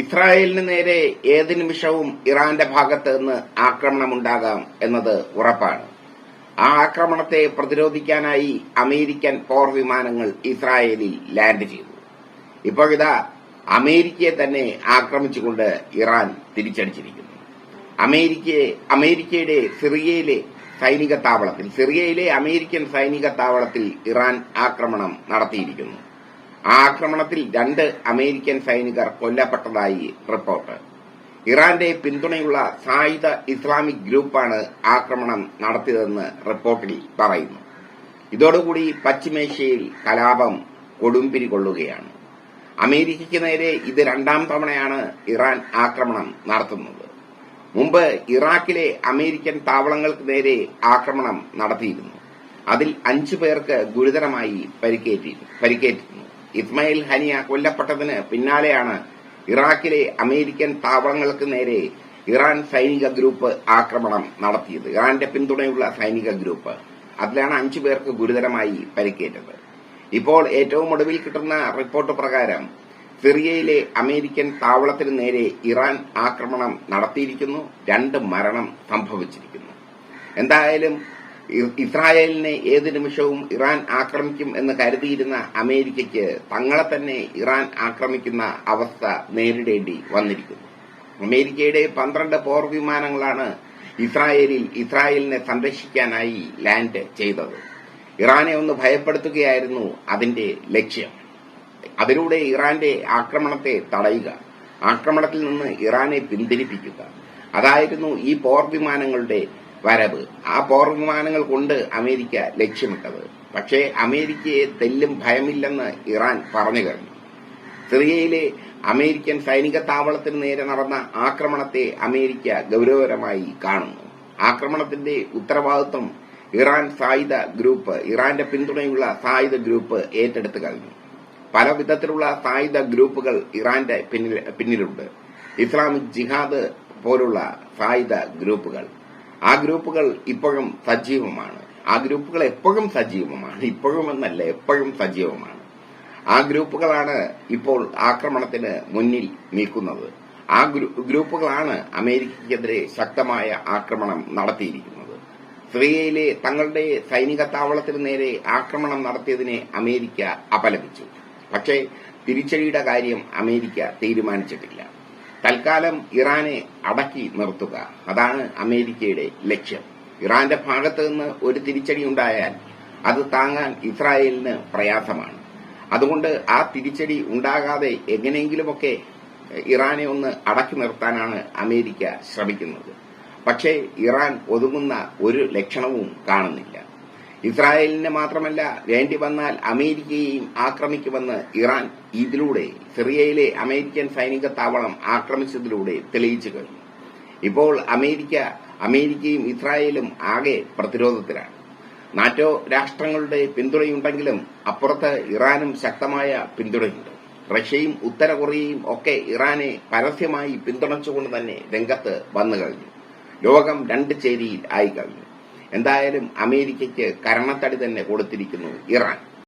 ഇസ്രായേലിന് നേരെ ഏത് നിമിഷവും ഇറാന്റെ ഭാഗത്ത് നിന്ന് ആക്രമണമുണ്ടാകാം എന്നത് ഉറപ്പാണ്. ആ ആക്രമണത്തെ പ്രതിരോധിക്കാനായി അമേരിക്കൻ പോർ വിമാനങ്ങൾ ഇസ്രായേലിൽ ലാൻഡ് ചെയ്തു. ഇപ്പോഴിതാ അമേരിക്കയെ തന്നെ ആക്രമിച്ചുകൊണ്ട് ഇറാൻ തിരിച്ചടിച്ചിരിക്കുന്നു. അമേരിക്കയെ അമേരിക്കയുടെ സിറിയയിലെ സൈനിക താവളത്തിൽ സിറിയയിലെ അമേരിക്കൻ സൈനിക താവളത്തിൽ ഇറാൻ ആക്രമണം നടത്തിയിരിക്കുന്നു. ആക്രമണത്തിൽ രണ്ട് അമേരിക്കൻ സൈനികർ കൊല്ലപ്പെട്ടതായി റിപ്പോർട്ട്. ഇറാന്റെ പിന്തുണയുള്ള സായുധ ഇസ്ലാമിക് ഗ്രൂപ്പാണ് ആക്രമണം നടത്തിയതെന്ന് റിപ്പോർട്ടിൽ പറയുന്നു. ഇതോടുകൂടി പശ്ചിമേഷ്യയിൽ കലാപം കൊടുമ്പിരി കൊള്ളുകയാണ്. അമേരിക്കയ്ക്ക് നേരെ ഇത് രണ്ടാം തവണയാണ് ഇറാൻ ആക്രമണം നടത്തുന്നത്. മുമ്പ് ഇറാഖിലെ അമേരിക്കൻ താവളങ്ങൾക്ക് നേരെ ആക്രമണം നടത്തിയിരുന്നു. അതിൽ അഞ്ചു പേർക്ക് ഗുരുതരമായി പരിക്കേറ്റി പരിക്കേറ്റിരുന്നു. ഇസ്മായിൽ ഹനിയ കൊല്ലപ്പെട്ടതിന് പിന്നാലെയാണ് ഇറാഖിലെ അമേരിക്കൻ താവളങ്ങൾക്ക് നേരെ ഇറാൻ സൈനിക ഗ്രൂപ്പ് ആക്രമണം നടത്തിയത്. ഇറാന്റെ പിന്തുണയുള്ള സൈനിക ഗ്രൂപ്പ്. അതിലാണ് അഞ്ചു പേർക്ക് ഗുരുതരമായി പരിക്കേറ്റത്. ഇപ്പോൾ ഏറ്റവും ഒടുവിൽ കിട്ടുന്ന റിപ്പോർട്ട് പ്രകാരം സിറിയയിലെ അമേരിക്കൻ താവളത്തിന് നേരെ ഇറാൻ ആക്രമണം നടത്തിയിരിക്കുന്നു. രണ്ട് മരണം സംഭവിച്ചിരിക്കുന്നു. എന്തായാലും ഇസ്രായേലിനെ ഏത് നിമിഷവും ഇറാൻ ആക്രമിക്കും എന്ന് കരുതിയിരുന്ന അമേരിക്കയ്ക്ക് തങ്ങളെ തന്നെ ഇറാൻ ആക്രമിക്കുന്ന അവസ്ഥ നേരിടേണ്ടി വന്നിരിക്കുന്നു. അമേരിക്കയുടെ പന്ത്രണ്ട് പോർ വിമാനങ്ങളാണ് ഇസ്രായേലിൽ ഇസ്രായേലിനെ സംരക്ഷിക്കാനായി ലാൻഡ് ചെയ്തത്. ഇറാനെ ഒന്ന് ഭയപ്പെടുത്തുകയായിരുന്നു അതിന്റെ ലക്ഷ്യം. അതിലൂടെ ഇറാന്റെ ആക്രമണത്തെ തടയുക ആക്രമണത്തിൽ നിന്ന് ഇറാനെ പിന്തിരിപ്പിക്കുക. അതായിരുന്നു ഈ പോർ വിമാനങ്ങളുടെ വരവ്. ആ പോർ വിമാനങ്ങൾ കൊണ്ട് അമേരിക്ക ലക്ഷ്യമിട്ടത്. പക്ഷേ അമേരിക്കയെ തെല്ലും ഭയമില്ലെന്ന് ഇറാൻ പറഞ്ഞു കഴിഞ്ഞു. സിറിയയിലെ അമേരിക്കൻ സൈനിക താവളത്തിന് നേരെ നടന്ന ആക്രമണത്തെ അമേരിക്ക ഗൌരവകരമായി കാണുന്നു. ആക്രമണത്തിന്റെ ഉത്തരവാദിത്വം ഇറാൻ സായുധ ഗ്രൂപ്പ് ഇറാന്റെ പിന്തുണയുള്ള സായുധ ഗ്രൂപ്പ് ഏറ്റെടുത്തു കഴിഞ്ഞു. പല വിധത്തിലുള്ള സായുധ ഗ്രൂപ്പുകൾ ഇറാന്റെ പിന്നിലുണ്ട്. ഇസ്ലാമിക് ജിഹാദ് പോലുള്ള സായുധ ഗ്രൂപ്പുകൾ. ആ ഗ്രൂപ്പുകൾ ഇപ്പോഴും സജീവമാണ്. ആ ഗ്രൂപ്പുകൾ എപ്പോഴും സജീവമാണ്. ഇപ്പോഴും എന്നല്ല എപ്പോഴും സജീവമാണ്. ആ ഗ്രൂപ്പുകളാണ് ഇപ്പോൾ ആക്രമണത്തിന് മുന്നിൽ നിൽക്കുന്നത്. ആ ഗ്രൂപ്പുകളാണ് അമേരിക്കയ്ക്കെതിരെ ശക്തമായ ആക്രമണം നടത്തിയിരിക്കുന്നത്. സിറിയയിലെ തങ്ങളുടെ സൈനിക താവളത്തിന് നേരെ ആക്രമണം നടത്തിയതിനെ അമേരിക്ക അപലപിച്ചു. പക്ഷേ തിരിച്ചടിയുടെ കാര്യം അമേരിക്ക തീരുമാനിച്ചിട്ടില്ല. തൽക്കാലം ഇറാനെ അടക്കി നിർത്തുക. അതാണ് അമേരിക്കയുടെ ലക്ഷ്യം. ഇറാന്റെ ഭാഗത്ത് നിന്ന് ഒരു തിരിച്ചടി ഉണ്ടായാൽ അത് താങ്ങാൻ ഇസ്രായേലിന് പ്രയാസമാണ്. അതുകൊണ്ട് ആ തിരിച്ചടി ഉണ്ടാകാതെ എങ്ങനെയെങ്കിലുമൊക്കെ ഇറാനെ ഒന്ന് അടക്കി നിർത്താനാണ് അമേരിക്ക ശ്രമിക്കുന്നത്. പക്ഷേ ഇറാൻ ഒതുങ്ങുന്ന ഒരു ലക്ഷണവും കാണുന്നില്ല. ഇസ്രായേലിനെ മാത്രമല്ല വേണ്ടി വന്നാൽ അമേരിക്കയെയും ആക്രമിക്കുമെന്ന് ഇറാൻ ഇതിലൂടെ സിറിയയിലെ അമേരിക്കൻ സൈനിക താവളം ആക്രമിച്ചതിലൂടെ തെളിയിച്ചു കഴിഞ്ഞു. ഇപ്പോൾ അമേരിക്ക അമേരിക്കയും ഇസ്രായേലും ആകെ പ്രതിരോധത്തിലാണ്. നാറ്റോ രാഷ്ട്രങ്ങളുടെ പിന്തുണയുണ്ടെങ്കിലും അപ്പുറത്ത് ഇറാനും ശക്തമായ പിന്തുണയുണ്ട്. റഷ്യയും ഉത്തര കൊറിയയും ഒക്കെ ഇറാനെ പരസ്യമായി പിന്തുണച്ചുകൊണ്ട് തന്നെ രംഗത്ത് വന്നു കഴിഞ്ഞു. ലോകം രണ്ട് ചേരിയിൽ ആയി കഴിഞ്ഞു. എന്തായാലും അമേരിക്കയ്ക്ക് കരണത്തടി തന്നെ കൊടുത്തിരിക്കുന്നു ഇറാൻ.